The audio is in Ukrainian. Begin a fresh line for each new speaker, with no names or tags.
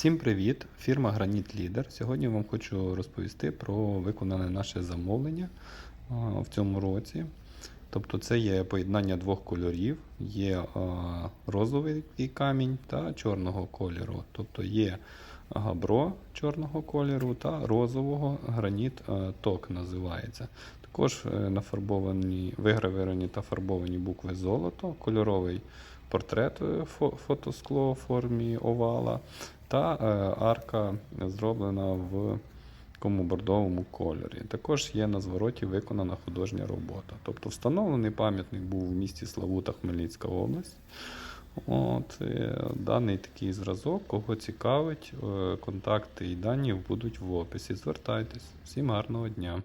Всім привіт! Фірма Граніт Лідер. Сьогодні вам хочу розповісти про виконане наше замовлення в цьому році. Тобто це є поєднання двох кольорів, є розовий камінь та чорного кольору. Тобто є габро чорного кольору та розового граніт ток називається. Також е, нафарбовані, вигравіровані та фарбовані букви золото, кольоровий портрет е, фотоскло у формі овала та е, арка зроблена в такому бордовому кольорі. Також є на звороті виконана художня робота. Тобто встановлений пам'ятник був в місті Славута, Хмельницька область. От, е, даний такий зразок, кого цікавить, контакти і дані будуть в описі. Звертайтесь. Всім гарного дня!